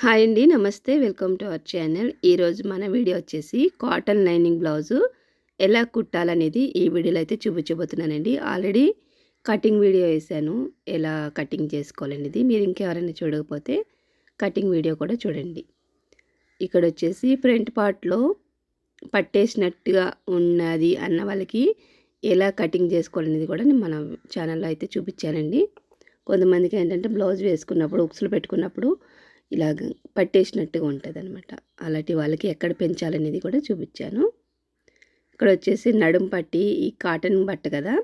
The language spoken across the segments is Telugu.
హాయ్ అండి నమస్తే. Welcome to our channel. ఈరోజు మన వీడియో వచ్చేసి కాటన్ లైనింగ్ బ్లౌజు. ఎలా కుట్టాలనేది ఈ వీడియోలో అయితే చూపించబోతున్నానండి. ఆల్రెడీ కటింగ్ వీడియో వేసాను ఎలా కటింగ్ చేసుకోవాలనేది మీరు ఇంకెవరైనా చూడకపోతే కటింగ్ వీడియో కూడా చూడండి. ఇక్కడ వచ్చేసి ఫ్రంట్ పార్ట్లో పట్టేసినట్టుగా ఉన్నది అన్న వాళ్ళకి ఎలా కటింగ్ చేసుకోవాలనేది కూడా నేను మన ఛానల్లో అయితే చూపించానండి. కొంతమందికి ఏంటంటే బ్లౌజ్ వేసుకున్నప్పుడు ఉక్సులు పెట్టుకున్నప్పుడు ఇలాగ పట్టేసినట్టుగా ఉంటుంది అనమాట అలాంటి వాళ్ళకి ఎక్కడ పెంచాలనేది కూడా చూపించాను. ఇక్కడ వచ్చేసి నడుం పట్టి ఈ కాటన్ బట్ట కదా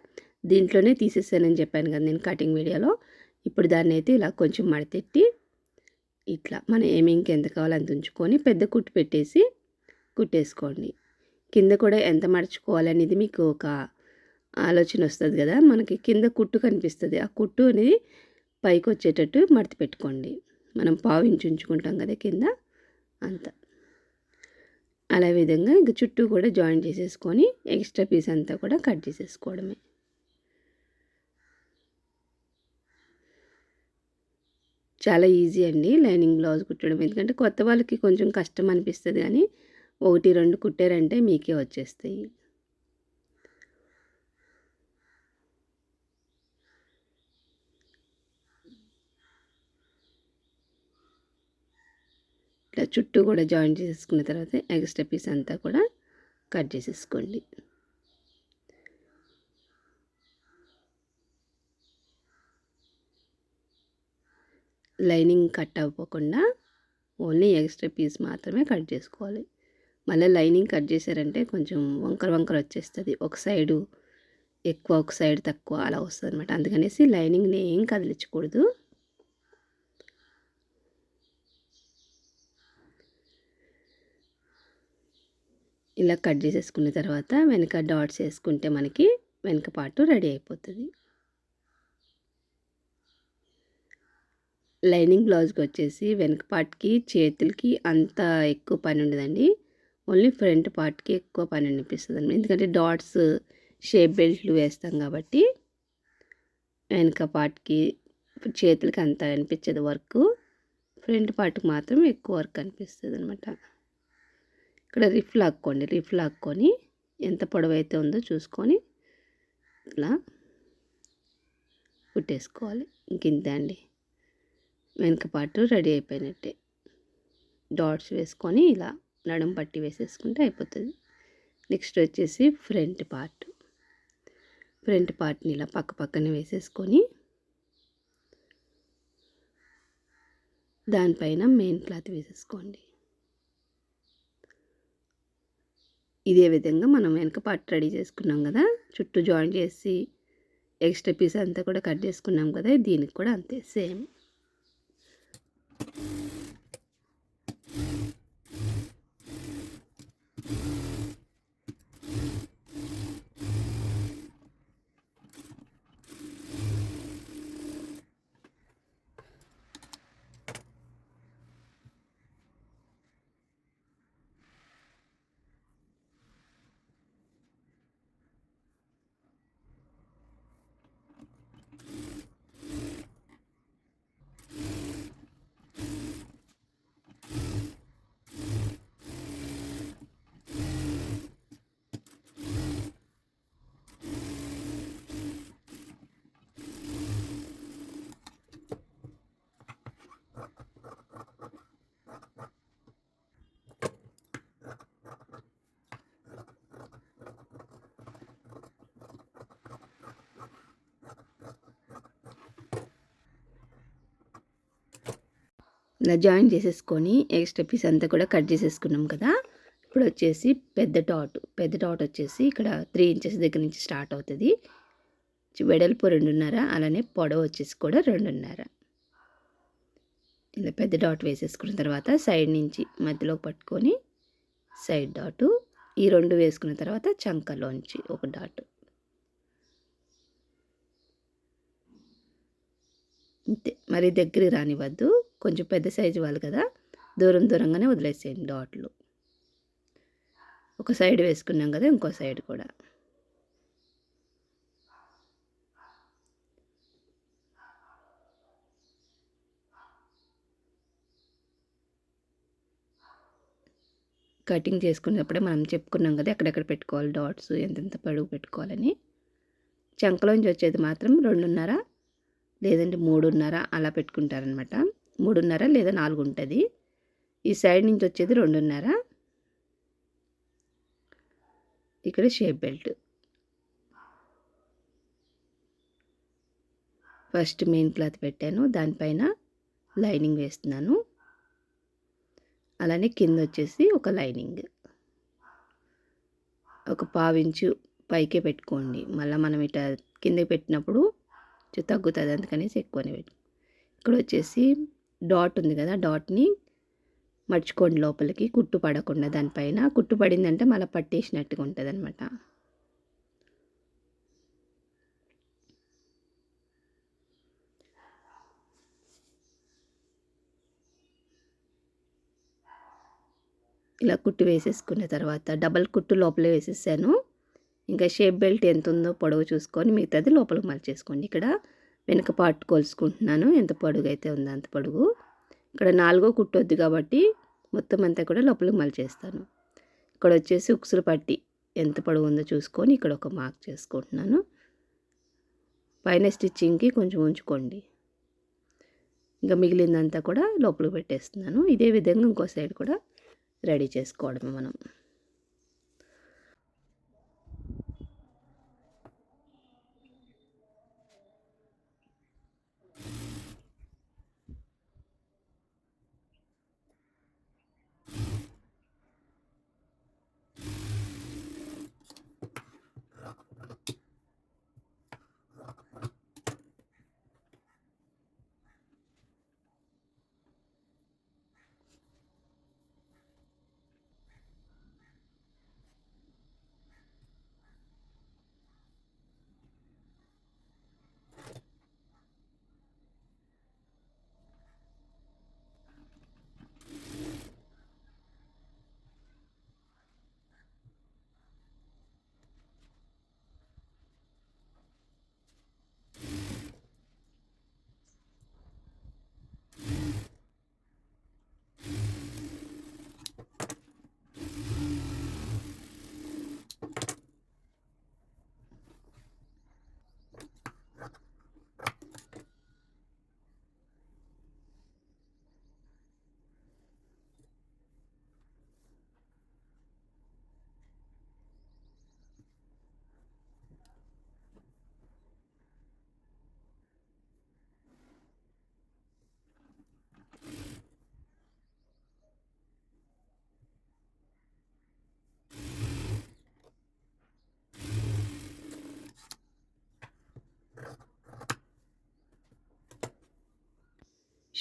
దీంట్లోనే తీసేసానని చెప్పాను కదా నేను కటింగ్ వీడియోలో. ఇప్పుడు దాన్ని అయితే ఇలా కొంచెం మడతెట్టి ఇట్లా మనం ఏమి ఎంత కావాలో అంత ఉంచుకొని పెద్ద కుట్టు పెట్టేసి కుట్టేసుకోండి. కింద కూడా ఎంత మడుచుకోవాలనేది మీకు ఒక ఆలోచన వస్తుంది కదా మనకి కింద కుట్టు కనిపిస్తుంది. ఆ కుట్టు అనేది పైకి వచ్చేటట్టు మడత పెట్టుకోండి. మనం పావించుకుంటాం ఉంచుకుంటాం కదా కింద అంత. అలా విధంగా ఇంక చుట్టూ కూడా జాయిన్ చేసేసుకొని ఎక్స్ట్రా పీస్ అంతా కూడా కట్ చేసేసుకోవడమే. చాలా ఈజీ అండి లైనింగ్ బ్లౌజ్ కుట్టడం. ఎందుకంటే కొత్త వాళ్ళకి కొంచెం కష్టం అనిపిస్తుంది కానీ ఒకటి రెండు కుట్టారంటే మీకే వచ్చేస్తాయి ఇట్లా చుట్టూ కూడా జాయిన్ చేసేసుకున్న తర్వాత ఎక్స్ట్రా పీస్ అంతా కూడా కట్ చేసేసుకోండి. లైనింగ్ కట్ అవ్వకుండా ఓన్లీ ఎక్స్ట్రా పీస్ మాత్రమే కట్ చేసుకోవాలి. మళ్ళీ లైనింగ్ కట్ చేశారంటే కొంచెం వంకర వంకర వచ్చేస్తుంది. ఒక సైడు ఎక్కువ ఒక సైడ్ తక్కువ అలా వస్తుంది అనమాట అందుకనేసి లైనింగ్ని ఏం కదిలించకూడదు. ఇలా కట్ చేసేసుకున్న తర్వాత వెనక డాట్స్ వేసుకుంటే మనకి వెనక పాటు రెడీ అయిపోతుంది. లైనింగ్ బ్లౌజ్కి వచ్చేసి వెనక పార్ట్కి చేతులకి అంత ఎక్కువ పని ఉండదండి. ఓన్లీ ఫ్రంట్ పార్ట్కి ఎక్కువ పని అనిపిస్తుంది అండి ఎందుకంటే డాట్స్ షేప్ బెల్ట్లు వేస్తాం కాబట్టి వెనక పార్ట్కి చేతులకి అంత అనిపించదు వర్క్. ఫ్రంట్ పార్ట్కి మాత్రం ఎక్కువ వర్క్ అనిపిస్తుంది అనమాట. ఇక్కడ రిఫ్ లాక్కోండి రిఫ్ లాక్కొని ఎంత పొడవైతే ఉందో చూసుకొని ఇట్లా కుట్టేసుకోవాలి. ఇంకింతే అండి. వెనక పాటు రెడీ అయిపోయినట్టే. డాట్స్ వేసుకొని ఇలా నడుం పట్టి వేసేసుకుంటే అయిపోతుంది. నెక్స్ట్ వచ్చేసి ఫ్రంట్ పార్ట్. ఫ్రంట్ పార్ట్ని ఇలా పక్క పక్కన వేసేసుకొని దానిపైన మెయిన్ క్లాత్ వేసేసుకోండి. ఇదే విధంగా మనం వెనక పార్ట్ రెడీ చేసుకున్నాం కదా? చుట్టూ జాయిన్ చేసి ఎక్స్ట్రా పీస్ అంతా కూడా కట్ చేసుకున్నాం కదా? దీనికి కూడా అంతే సేమ్. ఇలా జాయిన్ చేసేసుకొని ఎక్స్ట్రా పీస్ అంతా కూడా కట్ చేసేసుకున్నాం కదా. ఇప్పుడు వచ్చేసి పెద్ద టాట్ పెద్ద టాట్ వచ్చేసి ఇక్కడ త్రీ ఇంచెస్ దగ్గర నుంచి స్టార్ట్ అవుతుంది. వెడల్పు రెండున్నర అలానే పొడవ వచ్చేసి కూడా రెండున్నర. ఇలా పెద్ద డాట్ వేసేసుకున్న తర్వాత సైడ్ నుంచి మధ్యలో పట్టుకొని సైడ్ డాటు ఈ రెండు వేసుకున్న తర్వాత చంకలోంచి ఒక డాట్. అంతే మరి దగ్గరికి రానివ్వద్దు. కొంచెం పెద్ద సైజు వాళ్ళు కదా. దూరం దూరంగానే వదిలేసేయండి డాట్లు. ఒక సైడ్ వేసుకున్నాం కదా ఇంకో సైడ్ కూడా. కటింగ్ చేసుకునేటప్పుడే మనం చెప్పుకున్నాం కదా ఎక్కడెక్కడ పెట్టుకోవాలి డాట్స్ ఎంతెంత పొడుగు పెట్టుకోవాలని. చంకలోంచి వచ్చేది మాత్రం రెండున్నర లేదంటే మూడున్నర అలా పెట్టుకుంటారనమాట మూడున్నర లేదా నాలుగు ఉంటుంది ఈ సైడ్ నుంచి వచ్చేది రెండున్నర. ఇక్కడ shape belt. First main cloth పెట్టాను. దానిపైన లైనింగ్ వేస్తున్నాను. అలానే కింద వచ్చేసి ఒక లైనింగ్. ఒక పావించు పైకే పెట్టుకోండి. మళ్ళీ మనం ఇట కిందకి పెట్టినప్పుడు తగ్గుతుంది. అందుకనేసి ఎక్కువనే పెట్టు. ఇక్కడ వచ్చేసి డాట్ ఉంది కదా డాట్ని మర్చుకోండి లోపలికి కుట్టు పడకుండా దానిపైన. కుట్టు పడిందంటే మళ్ళీ పట్టేసినట్టుగా ఉంటుంది అనమాట ఇలా కుట్టు వేసేసుకున్న తర్వాత డబల్ కుట్టు లోపలే వేసేసాను. ఇంకా షేప్ బెల్ట్ ఎంత ఉందో పొడవు చూసుకొని మిగతాది లోపలికి మలిచేసుకోండి. ఇక్కడ వెనక పార్ట్ కొలుసుకుంటున్నాను. ఎంత పొడుగు అయితే ఉందో అంత పొడుగు. ఇక్కడ నాలుగో కుట్టొద్దు కాబట్టి మొత్తం అంతా కూడా లోపలికి మలిచేస్తాను. ఇక్కడ వచ్చేసి ఉక్సులు పట్టి ఎంత పొడవు ఉందో చూసుకొని ఇక్కడ ఒక మార్క్ చేసుకుంటున్నాను. పైన స్టిచ్చింగ్కి కొంచెం ఉంచుకోండి. ఇంకా మిగిలిందంతా కూడా లోపలికి పెట్టేస్తున్నాను. ఇదే విధంగా ఇంకో సైడ్ కూడా రెడీ చేసుకోవడమే మనం.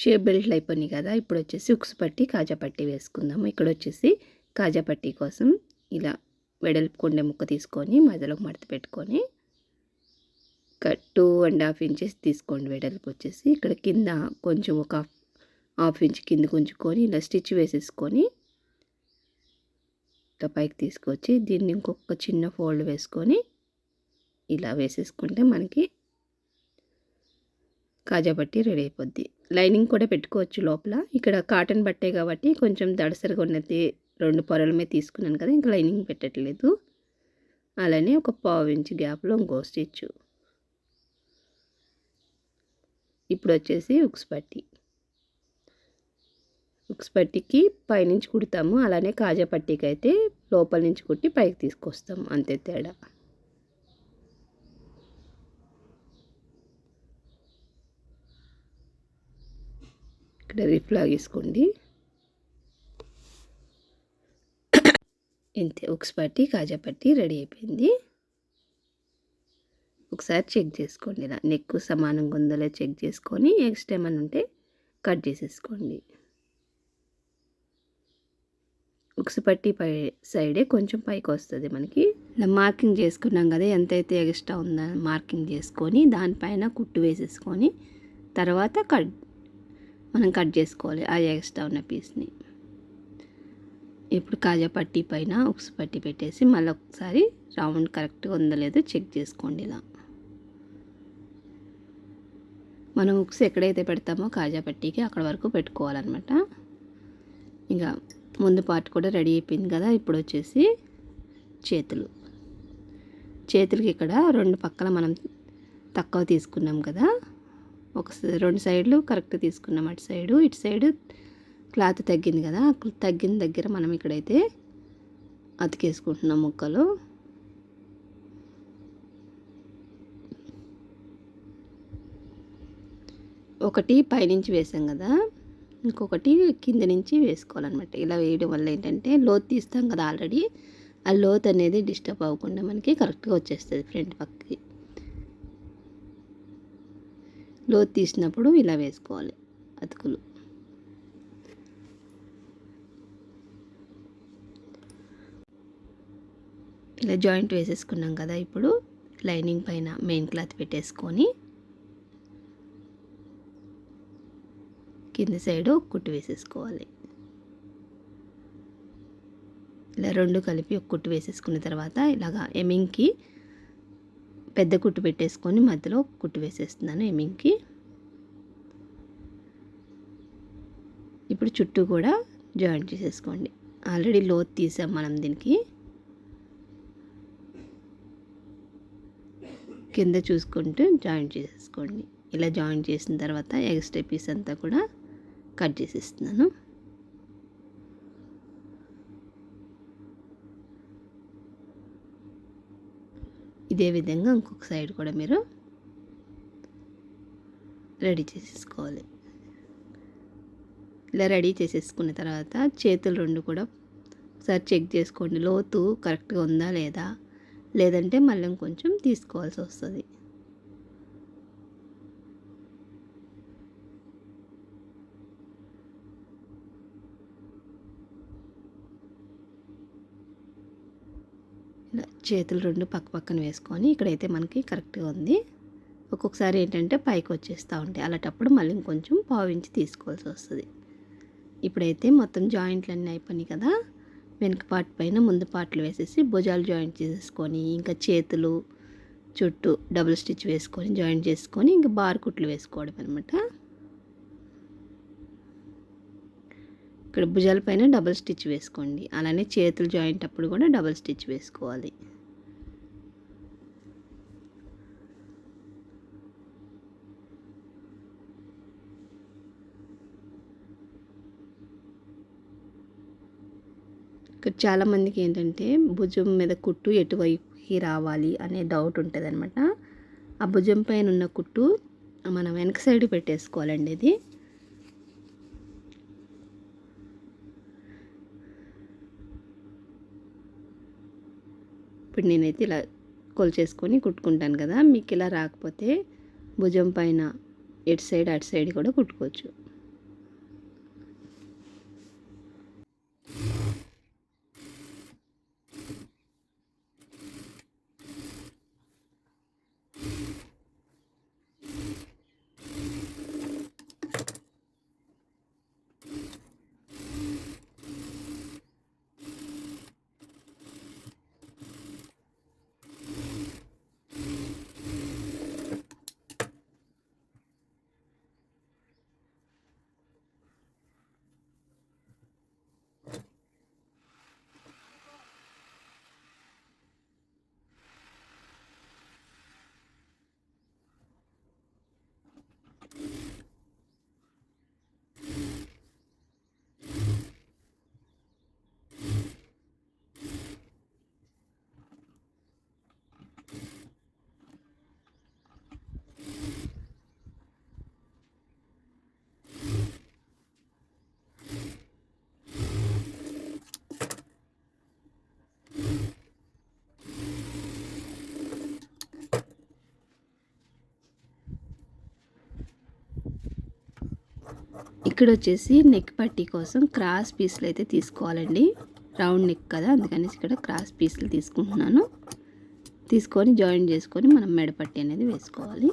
షేప్ బెల్ట్లు అయిపోయినాయి కదా ఇప్పుడు వచ్చేసి ఉక్స్ పట్టి కాజా పట్టి వేసుకుందాము. ఇక్కడ వచ్చేసి కాజా పట్టి కోసం ఇలా వెడల్పు కొండే ముక్క తీసుకొని మధ్యలో మడత పెట్టుకొని టూ అండ్ హాఫ్ ఇంచెస్ తీసుకోండి వెడల్పు వచ్చేసి. ఇక్కడ కింద కొంచెం ఒక హాఫ్ ఇంచ్ కింద ఉంచుకొని ఇలా స్టిచ్ వేసేసుకొని ఇట్లా పైకి తీసుకొచ్చి దీన్ని ఇంకొక చిన్న ఫోల్డ్ వేసుకొని ఇలా వేసేసుకుంటే మనకి కాజాపట్టి రెడీ అయిపోద్ది. లైనింగ్ కూడా పెట్టుకోవచ్చు లోపల. ఇక్కడ కాటన్ బట్టే కాబట్టి కొంచెం దడసరిగా ఉన్నది రెండు పొరల మీద తీసుకున్నాను కదా ఇంకా లైనింగ్ పెట్టట్లేదు. అలానే ఒక పావు ఇంచ్ గ్యాప్లో ఇంకో స్టిచ్ ఇప్పుడు వచ్చేసి ఉక్స్ పట్టి. ఉక్స్ పట్టికి పైనుంచి కుడతాము అలానే కాజా పట్టికి అయితే లోపల నుంచి కుట్టి పైకి తీసుకొస్తాము అంతే తేడా. ఇక్కడ రిఫ్ లాగేసుకోండి ఇంతే ఉక్స్ పట్టి కాజా పట్టి రెడీ అయిపోయింది. ఒకసారి చెక్ చేసుకోండి. ఇలా నెక్ సమానంగా ఉందో చెక్ చేసుకొని ఎక్స్ట్రా ఏమైనా ఉంటే కట్ చేసేసుకోండి. ఉక్స్ పట్టి పై సైడే కొంచెం పైకి వస్తుంది మనకి. మార్కింగ్ చేసుకున్నాం కదా ఎంతైతే ఎక్స్ట్రా ఉందో మార్కింగ్ చేసుకొని దానిపైన కుట్టు వేసేసుకొని తర్వాత కట్ మనం కట్ చేసుకోవాలి ఆ ఎక్స్ట్రా ఉన్న పీస్ని. ఇప్పుడు కాజా పట్టి పైన ఉక్స్ పట్టి పెట్టేసి మళ్ళీ ఒకసారి రౌండ్ కరెక్ట్గా ఉందో లేదో చెక్ చేసుకోండి ఇలా. మనం ఉక్స్ ఎక్కడైతే పెడతామో కాజా పట్టీకి అక్కడ వరకు పెట్టుకోవాలన్నమాట. ఇంకా ముందు పార్ట్ కూడా రెడీ అయిపోయింది కదా ఇప్పుడు వచ్చేసి చేతులు. చేతులకి ఇక్కడ రెండు పక్కల మనం తక్కువ తీసుకున్నాం కదా ఒక రెండు సైడ్లు కరెక్ట్ తీసుకున్నాం. అటు సైడు ఇటు సైడు క్లాత్ తగ్గింది కదా. తగ్గిన దగ్గర మనం ఇక్కడైతే అతికేసుకుంటున్నాం ముక్కలు. ఒకటి పైనుంచి వేసాం కదా. ఇంకొకటి కింద నుంచి వేసుకోవాలన్నమాట. ఇలా వేయడం వల్ల ఏంటంటే లోతు తీస్తాం కదా ఆల్రెడీ. ఆ లోత్ అనేది డిస్టర్బ్ అవ్వకుండా మనకి కరెక్ట్గా వచ్చేస్తుంది ఫ్రంట్ పక్కకి లోతు తీసినప్పుడు ఇలా వేసుకోవాలి అతుకులు. ఇలా జాయింట్ వేసేసుకున్నాం కదా ఇప్పుడు లైనింగ్ పైన మెయిన్ క్లాత్ పెట్టేసుకొని కింది సైడు కుట్టు వేసేసుకోవాలి. ఇలా రెండు కలిపి ఒక కుట్టు వేసేసుకున్న తర్వాత ఇలాగా ఎమింగ్కి పెద్ద కుట్టు పెట్టేసుకొని మధ్యలో కుట్టు వేసేస్తున్నాను ఎమింగ్కి ఇప్పుడు చుట్టూ కూడా జాయింట్ చేసేసుకోండి. ఆల్రెడీ లోత్ తీసాం మనం దీనికి. కింద చూసుకుంటూ జాయింట్ చేసేసుకోండి. ఇలా జాయింట్ చేసిన తర్వాత ఎక్స్ట్రా పీస్ అంతా కూడా కట్ చేసేస్తున్నాను. ఇదే విధంగా ఇంకొక సైడ్ కూడా మీరు రెడీ చేసేసుకోవాలి. ఇలా రెడీ చేసేసుకున్న తర్వాత చేతులు రెండు కూడా ఒకసారి చెక్ చేసుకోండి. లోతు కరెక్ట్గా ఉందా లేదా? లేదంటే మళ్ళీ కొంచెం తీసుకోవాల్సి వస్తుంది ఇలా చేతులు రెండు పక్క పక్కన వేసుకొని ఇక్కడైతే మనకి కరెక్ట్గా ఉంది. ఒక్కొక్కసారి ఏంటంటే పైకి వచ్చేస్తూ ఉంటాయి. అలాంటప్పుడు మళ్ళీ ఇంకొంచెం పావించి తీసుకోవాల్సి వస్తుంది. ఇప్పుడైతే మొత్తం జాయింట్లు అన్నీ అయిపోయినాయి కదా. వెనక పార్ట్ పైన ముందు పార్ట్లు వేసేసి భుజాలు జాయింట్ చేసేసుకొని ఇంకా చేతులు చుట్టూ డబుల్ స్టిచ్ వేసుకొని జాయింట్ చేసుకొని ఇంకా బార్ కుట్లు వేసుకోవడం అనమాట ఇక్కడ భుజాల పైన డబుల్ స్టిచ్ వేసుకోండి. అలానే చేతులు జాయింట్ అప్పుడు కూడా డబుల్ స్టిచ్ వేసుకోవాలి. ఇక్కడ చాలామందికి ఏంటంటే భుజం మీద కుట్టు ఎటువైపుకి రావాలి అనే డౌట్ ఉంటుంది అనమాట ఆ భుజం పైన ఉన్న కుట్టు మనం వెనక సైడ్ పెట్టేసుకోవాలండి ఇది. ఇప్పుడు నేనైతే ఇలా కొలిచేసుకొని కుట్టుకుంటాను కదా మీకు ఇలా రాకపోతే భుజం పైన ఎటు సైడ్ అటు సైడ్ కూడా కుట్టుకోవచ్చు. ఇక్కడ వచ్చేసి నెక్ పట్టీ కోసం క్రాస్ పీస్లు అయితే తీసుకోవాలండి. రౌండ్ నెక్ కదా అందుకని ఇక్కడ క్రాస్ పీస్లు తీసుకుంటున్నాను. తీసుకొని జాయిన్ చేసుకొని మనం మెడపట్టి అనేది వేసుకోవాలి.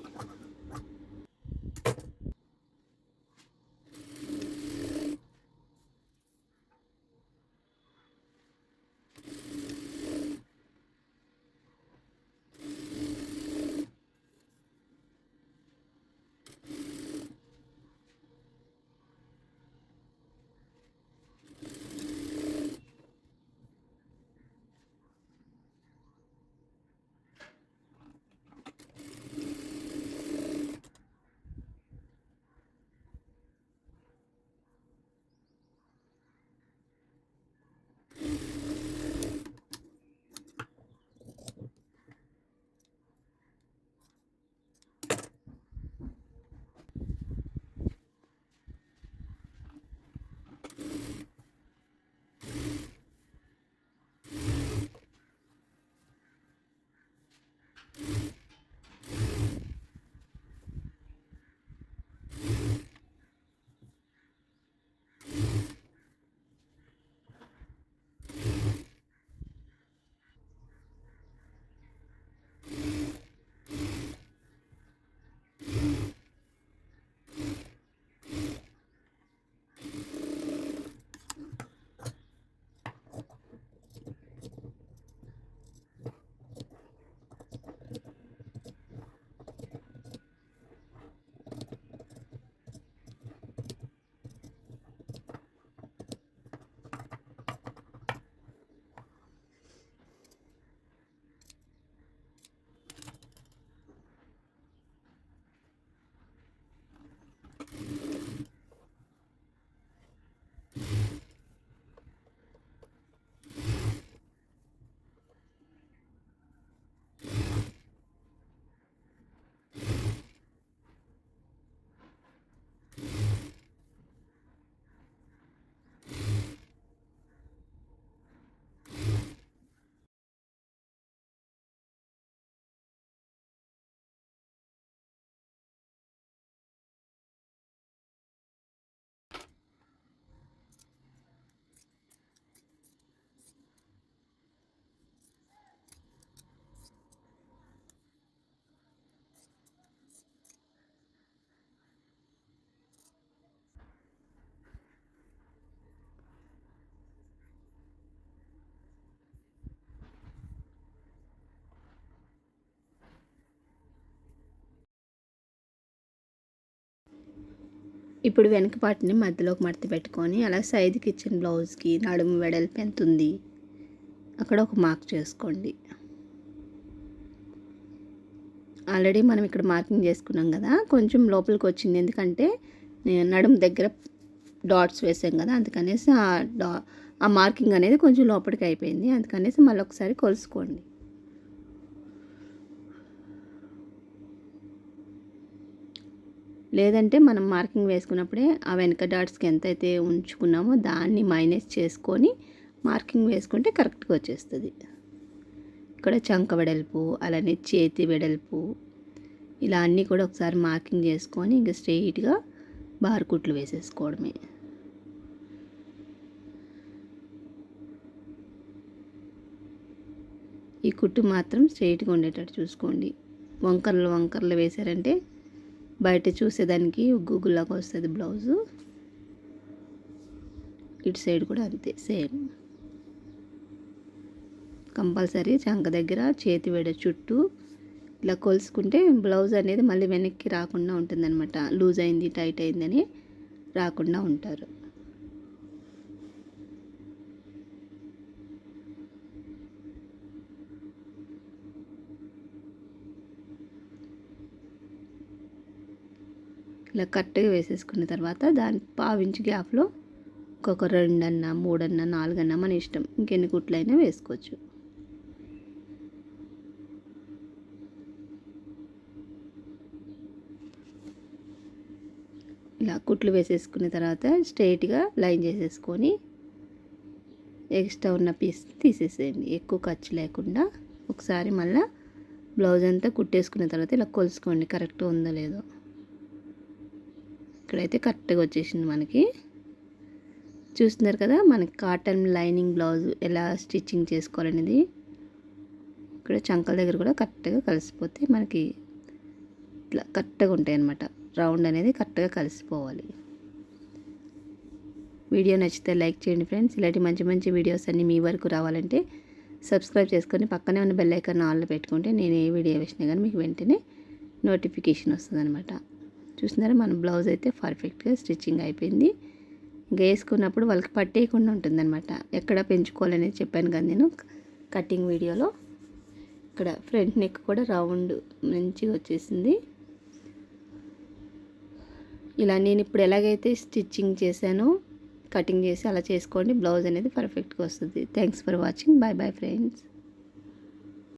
ఇప్పుడు వెనక పాటిని మధ్యలోకి మడత పెట్టుకొని అలా సైజుకి ఇచ్చిన బ్లౌజ్కి నడుము వెడల్పు ఎంత ఉంది అక్కడ ఒక మార్క్ చేసుకోండి. ఆల్రెడీ మనం ఇక్కడ మార్కింగ్ చేసుకున్నాం కదా కొంచెం లోపలికి వచ్చింది. ఎందుకంటే నేను నడుము దగ్గర డాట్స్ వేసాం కదా అందుకనేసి ఆ డా ఆ మార్కింగ్ అనేది కొంచెం లోపలికి అయిపోయింది. అందుకనేసి మళ్ళీ ఒకసారి కొలుసుకోండి. లేదంటే మనం మార్కింగ్ వేసుకున్నప్పుడే ఆ వెనక డాట్స్కి ఎంతైతే ఉంచుకున్నామో దాన్ని మైనస్ చేసుకొని మార్కింగ్ వేసుకుంటే కరెక్ట్గా వచ్చేస్తుంది. ఇక్కడ చంక వెడల్పు అలానే చేతి వెడల్పు ఇలా అన్నీ కూడా ఒకసారి మార్కింగ్ చేసుకొని ఇంకా స్ట్రెయిట్గా బార్ కుట్లు వేసేసుకోవడమే. ఈ కుట్టు మాత్రం స్ట్రెయిట్గా ఉండేటట్టు చూసుకోండి. వంకర్లు వంకర్లు వేశారంటే బయట చూసేదానికి గూగుల్లాగా వస్తుంది బ్లౌజు. ఇటు సైడ్ కూడా అంతే సేమ్. కంపల్సరీ చంక దగ్గర చేతి వేడ చుట్టూ ఇలా కొలుసుకుంటే బ్లౌజ్ అనేది మళ్ళీ వెనక్కి రాకుండా ఉంటుందన్నమాట. లూజ్ అయింది టైట్ అయిందని రాకుండా ఉంటారు. ఇలా కరెక్ట్గా వేసేసుకున్న తర్వాత దాని పావించి గ్యాప్లో ఒక్కొక్క రెండన్న మూడన్న నాలుగన్నా మన ఇష్టం. ఇంకెన్ని కుట్లైనా వేసుకోవచ్చు. ఇలా కుట్లు వేసేసుకున్న తర్వాత స్ట్రైట్గా లైన్ చేసేసుకొని ఎక్స్ట్రా ఉన్న పీస్ తీసేసేయండి. ఎక్కువ ఖర్చు లేకుండా ఒకసారి మళ్ళీ బ్లౌజ్ అంతా కుట్టేసుకున్న తర్వాత ఇలా కొలుసుకోండి. కరెక్ట్ ఉందో లేదో. ఇక్కడైతే కరెక్ట్గా వచ్చేసింది మనకి. చూస్తున్నారు కదా మనకి కాటన్ లైనింగ్ బ్లౌజ్ ఎలా స్టిచ్చింగ్ చేసుకోవాలనేది. ఇక్కడ చంకల దగ్గర కూడా కరెక్ట్గా కలిసిపోతే మనకి ఇట్లా కరెక్ట్గా ఉంటాయి అన్నమాట రౌండ్ అనేది కరెక్ట్గా కలిసిపోవాలి. వీడియో నచ్చితే లైక్ చేయండి ఫ్రెండ్స్. ఇలాంటి మంచి మంచి వీడియోస్ అన్నీ మీ వరకు రావాలంటే సబ్స్క్రైబ్ చేసుకొని పక్కనే ఉన్న బెల్ ఐకాన్ ఆన్లో పెట్టుకుంటే నేను ఏ వీడియో వేసినా కానీ మీకు వెంటనే నోటిఫికేషన్ వస్తుంది అనమాట చూసినారా మన బ్లౌజ్ అయితే పర్ఫెక్ట్గా స్టిచ్చింగ్ అయిపోయింది. ఇంకా వేసుకున్నప్పుడు వాళ్ళకి పట్టేయకుండా ఉంటుందన్నమాట. ఎక్కడ పెంచుకోవాలనేది చెప్పాను కదా నేను కటింగ్ వీడియోలో. ఇక్కడ ఫ్రంట్ నెక్ కూడా రౌండ్ మంచిగా వచ్చేసింది. ఇలా నేను ఇప్పుడు ఎలాగైతే స్టిచ్చింగ్ చేశానో కటింగ్ చేసి అలా చేసుకోండి బ్లౌజ్ అనేది పర్ఫెక్ట్గా వస్తుంది. Thanks for watching. Bye bye friends.